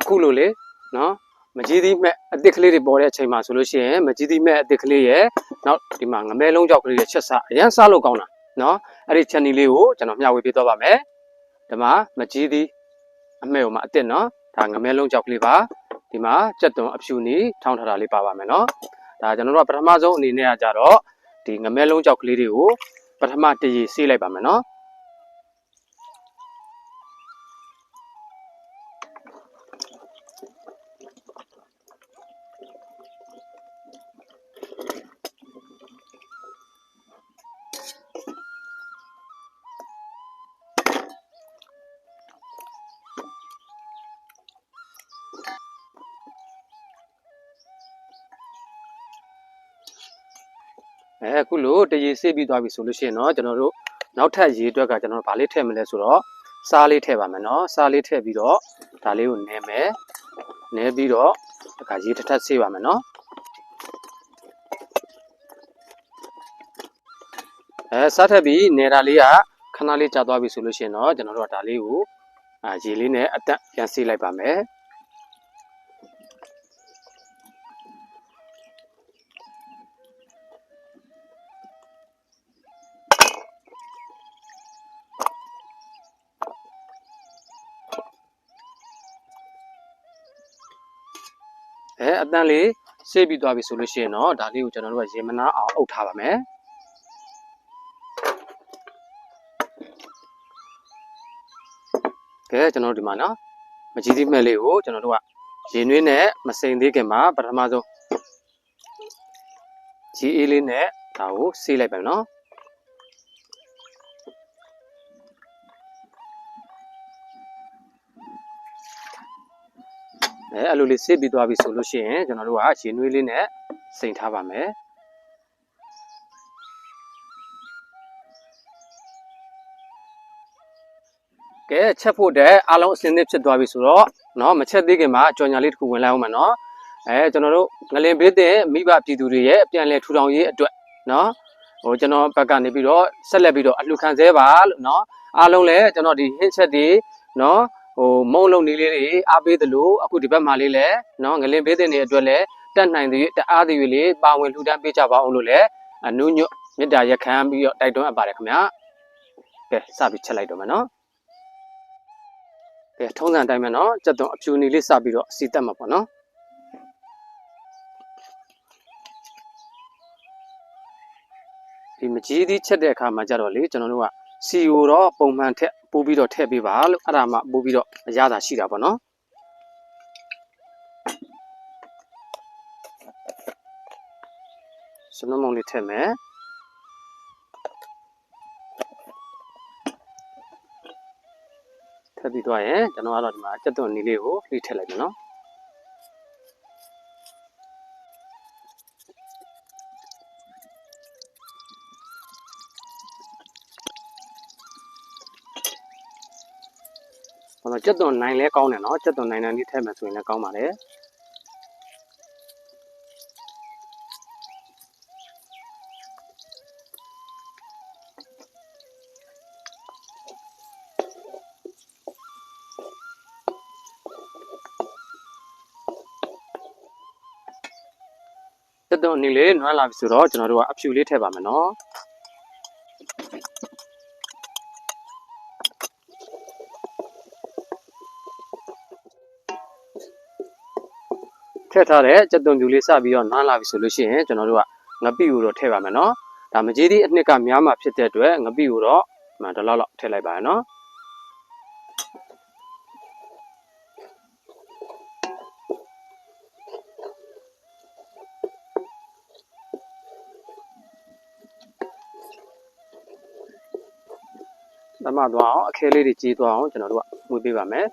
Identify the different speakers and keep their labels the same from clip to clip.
Speaker 1: အခုလိုလေနော်မကြီးသီးမဲ့အသစ်ကလေးတွေပေါ်တဲ့အချိန်မှာဆိုလို့ရှိရင်မကြီးသီးမဲ့အသစ်ကလေးရဲ့နောက်ဒီမှာငမဲလုံးကြောက်ကလေးရဲ့ချက်စားအရန်စားလို့ကောင်းတာနော်အဲ့ဒီချက်နီလေးကိုကျွန်တော်မျှဝေပေးသွားပါမယ်ဒီမှာမကြီးသီးအမဲ့ဟိုမှာအသစ်နော်ဒါငမဲလုံးကြောက်ကလေးပါဒီမှာကြက်သွန်အဖြူနီထောင်းထားတာလေးပါပါမယ်နော်ဒါကျွန်တော်တို့ကပထမဆုံးအနေနဲ့ကကြတော့ဒီငမဲလုံးကြောက်ကလေးတွေကိုပထမတည်ရဆေးလိုက်ပါမယ်နော် တရေဆေးပြီးသွားပြီဆိုလို့ရှိရင်တော့ကျွန်တော်တို့နောက်ထပ်ရေအတွက်ကကျွန်တော်တို့ဗာလေးထည့်မလဲဆိုတော့စားလေးထည့်ပါမယ်နော်စားလေးထည့်ပြီးတော့ဒါလေးကိုနည်းမယ်နည်းပြီးတော့တခါရေတစ်ထပ်ဆေးပါမယ်နော်အဲစားထပ်ပြီးနေတာလေးကခဏလေးကြာသွားပြီဆိုလို့ရှိရင်တော့ကျွန်တော်တို့ကဒါလေးကိုအာရေလေးနဲ့အတက်ပြန်ဆေးလိုက်ပါမယ် အဲအတန်းလေးဆေးပြီးသွားပြီဆိုလို့ရှိရင်တော့ဒါလေးကိုကျွန်တော်တို့ကရေမနာအောင်အုပ်ထားပါမယ်ကဲကျွန်တော်တို့ဒီမှာနော်မကြီးသီးမဲ့လေးကိုကျွန်တော်တို့ကရေနွေးနဲ့မစိန်သေးခင်မှာပထမဆုံးကြီးအေးလေးနဲ့ဒါကိုဆေးလိုက်ပါမယ်နော် အဲအဲ့လိုလေးဆေးပြီးသွားပြီဆိုလို့ရှိရင်ကျွန်တော်တို့ကရေနွေးလေးနဲ့စိန်ထားပါမယ်ကဲချက်ဖို့တဲ့အားလုံးအစင်းသစ်ဖြစ်သွားပြီဆိုတော့เนาะမချက်သေးခင်မှာကြော်ညာလေးတစ်ခုဝင်လိုက်အောင်မယ်เนาะအဲကျွန်တော်တို့ငလင်ဘေးတဲ့မိဘပြည်သူတွေရဲ့အပြန်လဲထူထောင်ရေးအတွက်เนาะဟိုကျွန်တော်ဘက်ကနေပြီးတော့ဆက်လက်ပြီးတော့အလှခံသေးပါလို့เนาะအားလုံးလည်းကျွန်တော်ဒီဟင်းချက်တွေเนาะ ဟိုမုံလုံးနေလေးတွေအားပေးသလိုအခုဒီဘက်မှာလေးလည်းနော်ငလင်ပေးတဲ့နေအတွက်လည်းတက်နိုင်သေးတအားသေးလေးပါဝင်လှူဒန်းပေးကြပါအောင်လို့လည်းအနုညွတ်မေတ္တာရက်ခံပြီးတော့တိုက်တွန်းအပ်ပါတယ်ခင်ဗျာကဲစပြီးချက်လိုက်တော့မယ်နော်ကဲထုံးစံအတိုင်းပဲနော်ကြက်သွန်အဖြူနေလေးစပြီးတော့စီတက်မှာပေါ့နော်ဒီမကြီးသီးချက်တဲ့အခါမှာကြတော့လေကျွန်တော်တို့ကစီကိုတော့ပုံမှန်ထက် ပို့ပြီးတော့ထည့်ပေးပါလို့အဲ့ဒါမှပို့ပြီးတော့အရသာရှိတာပေါ့နော်စနမုံလေးထည့်မယ်ထည့်ပြီးတော့ရင်ကျွန်တော်ကတော့ဒီမှာအကျက်သွန်လေးလေးကိုလှည့်ထည့်လိုက်ပြီနော် ဘာလို့ကြက်သွန်နိုင်လဲကောင်းတယ်နော်ကြက်သွန်နိုင်တာလေးထည့်မယ်ဆိုရင်လည်းကောင်းပါတယ်တက်တော့နေလေနွမ်းလာပြီဆိုတော့ကျွန်တော်တို့ကအဖြူလေးထည့်ပါမယ်နော်။ ထည့်ထားတဲ့ကြက်သွန်ပြူလေးစပြီးတော့နားလာပြီဆိုလို့ရှိရင်ကျွန်တော်တို့ကငပိကိုတော့ထည့်ပါမယ်နော်ဒါမကြီးသည့်အနှစ်ကများမှာဖြစ်တဲ့အတွက်ငပိကိုတော့မှဒီလောက်လောက်ထည့်လိုက်ပါရနော်သမသွားအောင်အခဲလေးတွေကြီးသွားအောင်ကျွန်တော်တို့ကမှုပေးပါမယ်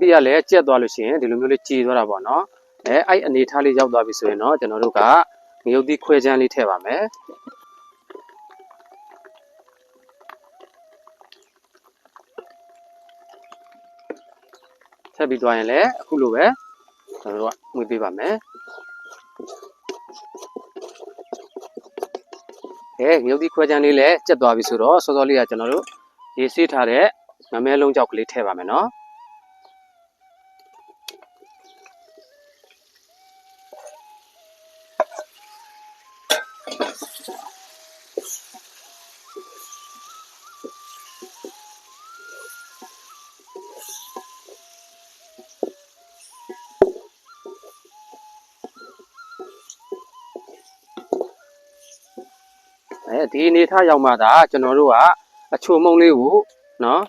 Speaker 1: ပိကလည်းကြက်သွားလို့ရှိရင်ဒီလိုမျိုးလေးကြေသွားတာပေါ့နော်အဲအဲ့အနေထားလေးရောက်သွားပြီဆိုရင်တော့ကျွန်တော်တို့ကငရုတ်သီးခွဲချမ်းလေးထည့်ပါမယ်ထည့်ပြီးသွားရင်လည်းအခုလိုပဲကျွန်တော်တို့ကမှုပေးပါမယ်ကဲမြုပ်သီးခွဲချမ်းလေးလည်းကျက်သွားပြီဆိုတော့စောစောလေးကကျွန်တော်တို့ရေဆေးထားတဲ့ငမဲလုံးကြောက်ကလေးထည့်ပါမယ်နော် အဲဒီအနေထားရောက်မှသာကျွန်တော်တို့ကအချိုမုံလေးကိုနော်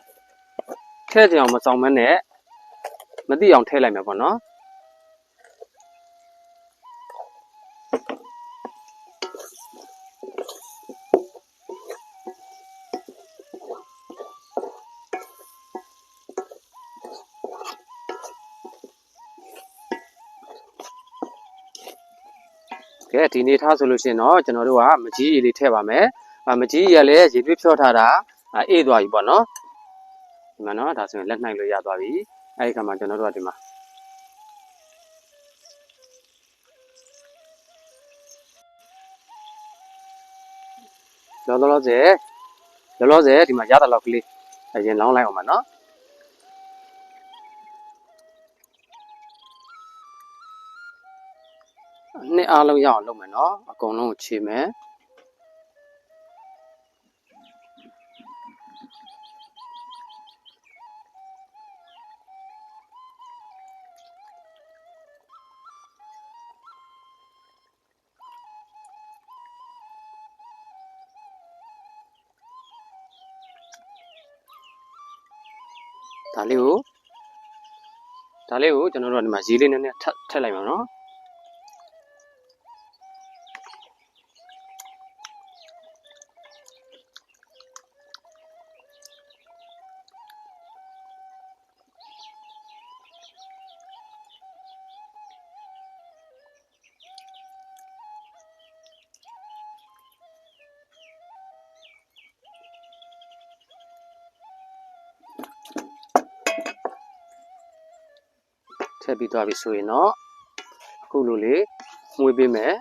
Speaker 1: ထည့်ကြအောင်မဆောင်မနဲ့မသိအောင်ထည့်လိုက်မယ်ပေါ့နော် ကဲဒီနေထားဆိုလို့ရှိရင်တော့ကျွန်တော်တို့ကမကြီးရည်လေးထည့်ပါမယ်။အမကြီးရည်ကလည်းရေသွေးဖြောထားတာအဲအေးသွားပြီပေါ့နော်။ဒီမှာနော်ဒါဆိုရင်လက်နှိုက်လို့ရသွားပြီ။အဲဒီခါမှာကျွန်တော်တို့ကဒီမှာလောလောဆယ်လောလောဆယ်ဒီမှာရတဲ့လောက်ကလေးအရင်လောင်းလိုက်အောင်ပါနော်။ နှစ်အားလုံးရအောင်လုပ်မယ်နော်။အကုန်လုံးကိုခြေမယ်။ဒါလေးကိုဒါလေးကိုကျွန်တော်တို့ကဒီမှာရေးလေးနည်းနည်းထပ်ထည့်လိုက်ပါနော် ထည့်ပြီးသွားပြီဆိုရင်တော့အခုလိုလေးမှုေးပေးမယ်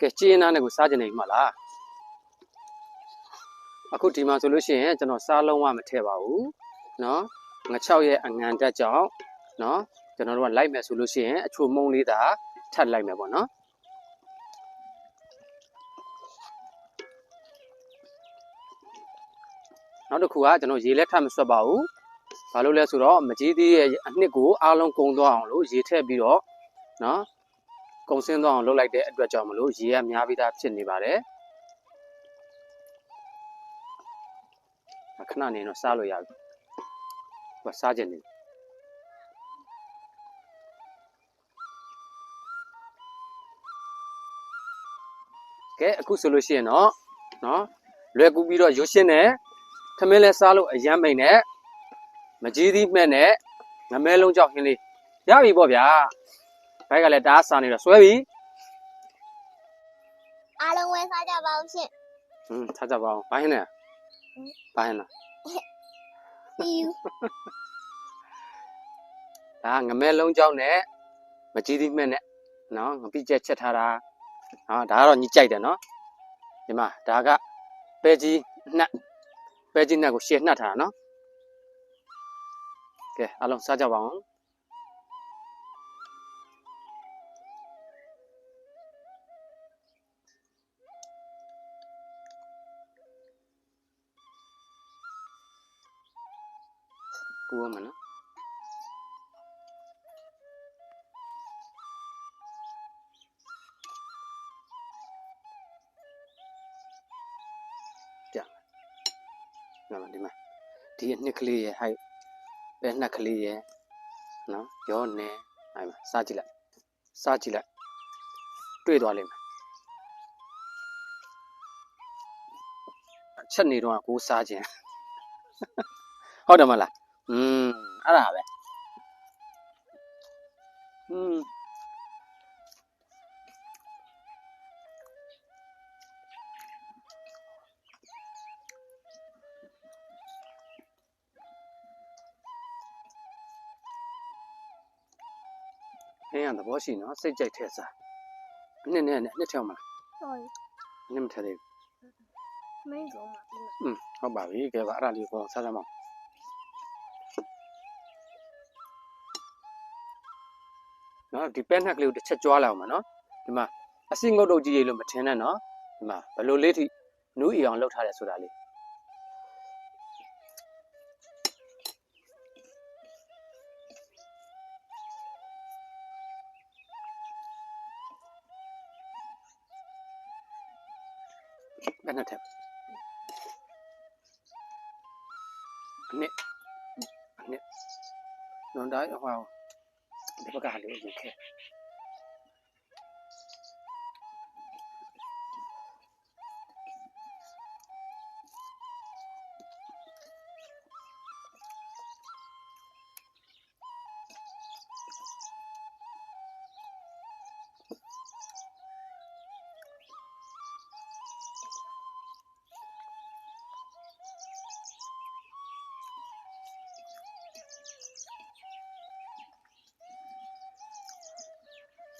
Speaker 1: ကဲကြည်ရင်သားနဲ့ကိုစားကြနေမှာလားအခုဒီမှာဆိုလို့ရှိရင်ကျွန်တော်စားလုံးဝမထည့်ပါဘူးเนาะငချောက်ရဲ့အငံတက်ကြောင့်เนาะကျွန်တော်တို့ကလိုက်မယ်ဆိုလို့ရှိရင်အချိုမုံလေးသာထပ်လိုက်မယ်ပေါ့နော် နောက်တစ်ခုကကျွန်တော်ရေလက်ထပ်မဆွတ်ပါဘူး။ဘာလို့လဲဆိုတော့မကြီးသေးရဲ့အနှစ်ကိုအားလုံးကုံသွားအောင်လို့ရေထည့်ပြီးတော့နော်ကုံဆင်းသွားအောင်လုပ်လိုက်တဲ့အတွက်ကြောင့်မလို့ရေကများပြီးသားဖြစ်နေပါတယ်။ခဏနေတော့စားလို့ရပြီ။ဟိုစားခြင်းနေကဲအခုဆိုလို့ရှိရင်တော့နော်လွယ်ကူပြီးတော့ရွှရှင်းတ ယ်ထမင်းလဲစားလို့အရမ်းမိန်နဲ့မကြီးသီးမဲ့နဲ့ငမဲလုံးကြောက်ဟင်းလေးရပြီပေါ့ဗျာဘိုက်ကလည်းတအားစားနေတော့ဆွဲပြီ
Speaker 2: အားလုံးဝယ်စားကြပါဦးရှင်
Speaker 1: ဟွန်းထားကြပါအောင်ဘိုင်းနဲ့ဘိုင်းလား
Speaker 2: ပြီး
Speaker 1: ဒါငမဲလုံးကြောက်နဲ့မကြီးသီးမဲ့နဲ့နော်ငပိကျက်ချက်ထားတာဟာဒါကတော့ညီကြိုက်တယ်နော်ဒီမှာဒါကပဲကြီးနှက် ပဲကြီးနှက်ကိုရှည်နှက်ထားတာနော်ကဲအားလုံးစားကြပါအောင် ဒီအနှစ်ကလေးရဲ့ဟိုက်ပဲနှက်ကလေးရဲ့နော်ရောနေအဲ့မှာစားကြည့်လိုက်စားကြည့်လိုက်တွေ့သွားလိမ့်မယ်အချက်နေတော့ကိုစားခြင်းဟုတ်တယ်မလားอืมအဲ့ဒါပဲอืม ဟင်းရသဘောရှိနော်စိတ်ကြိုက်ထဲစားအနှစ်နဲ့နဲ့နှစ်ထောင်မလား
Speaker 2: sorry
Speaker 1: အနှစ်မထည့်သေး
Speaker 2: မင်းကမှာဒီမှာ
Speaker 1: ဘူးอืมဟုတ်ပါပြီကဲပါအဲ့ဒါလေးကိုစားစားမအောင်နော်ဒီပဲနှက်ကလေးကိုတစ်ချက်ကြွားလာအောင်ပါနော်ဒီမှာအစင်ငုတ်တုတ်ကြီးရေလို့မထင်နဲ့နော်ဒီမှာဘယ်လိုလေးထိနူးအီအောင်လောက်ထားတယ်ဆိုတာလေး ဘယ်နဲ့ထက်အနှစ်အနှစ်နွန်တိုင်းဟောဒီဘက်ကလေးကိုခဲ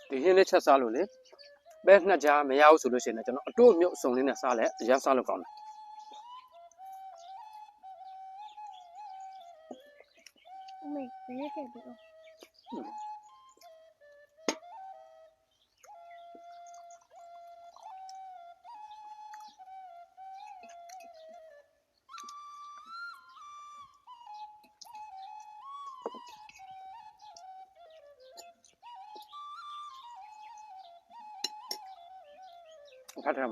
Speaker 1: ဒီဟင်းလေးချက်စားလို့လေပဲနှစ်ကြားမရဘူးဆိုလို့ရှိရင်လည်းကျွန်တော်အတို့အမြုပ်အစုံလေးနဲ့စားလဲအရင်စားလို့ကောင်းတယ်
Speaker 2: အမေဘယ်ကဲတော့
Speaker 1: ဖတ်ထားမှာလား
Speaker 2: အဲ့လိုပေါ့
Speaker 1: အဲ့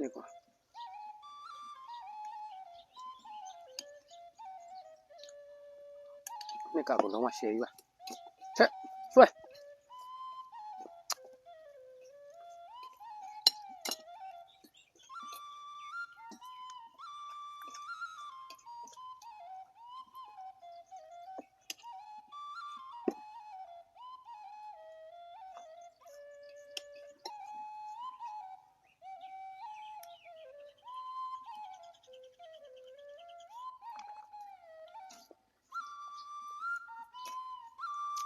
Speaker 1: ဒီကွာနှစ်ကဘလုံးဝရှ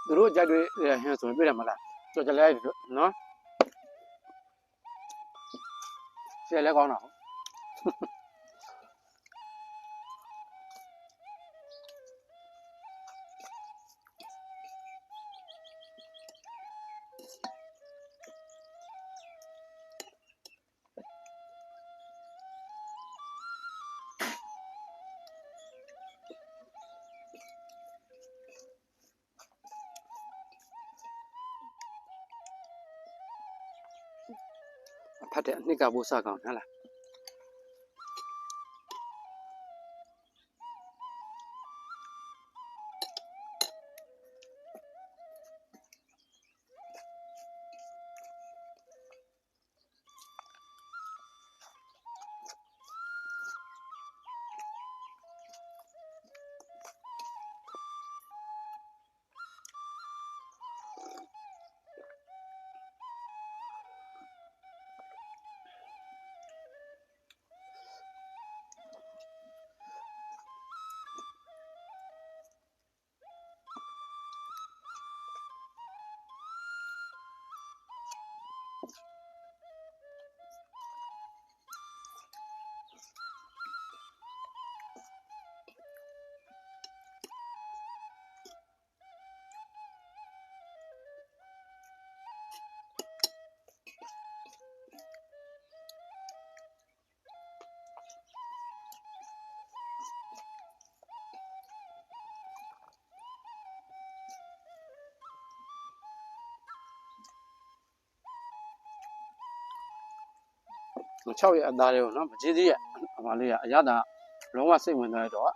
Speaker 1: သူတို့ကြိုက်တွေဟင်းဆိုရင်ပြတယ်မလားကြော်ကြလဲနော်ရှယ်လဲကောင်းတာ ဖတ်တဲ့အနှစ်ကဘိုးစားကောင်းဟဟလား 6ရက်အသားလေးကိုနော်မကြီးသေးရဲ့အမလေးကအရသာလုံးဝစိတ်ဝင်သွားတော့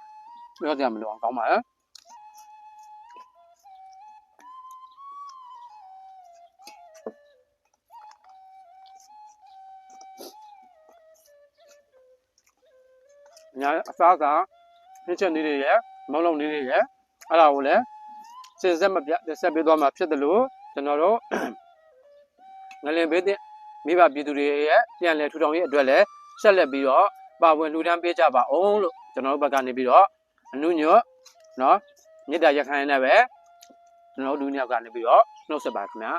Speaker 1: ပြောကြမလို့အောင်ကောင်းပါရဲ့ညာအစားအစာနှင်းချက်နေတွေရဲ့မုံလုံးနေတွေရဲ့အဲ့ဒါကိုလည်းစင်ဆက်မပြတ်ဆက်ပေးသွားမှာဖြစ်တယ်လို့ကျွန်တော်တို့ငလင်ဘေးတဲ့ မိဘပြည်သူတွေရဲ့ပြန်လည်ထူထောင်ရေးအတွက်လည်းဆက်လက်ပြီးတော့ပါဝင်လှူဒန်းပေးကြပါအောင်လို့ကျွန်တော်တို့ဘက်ကနေပြီးတော့အနုညွတ်နော်မေတ္တာရက်ခိုင်းနေပဲကျွန်တော်တို့လူနှစ်ယောက်ကနေပြီးတော့နှုတ်ဆက်ပါခင်ဗျာ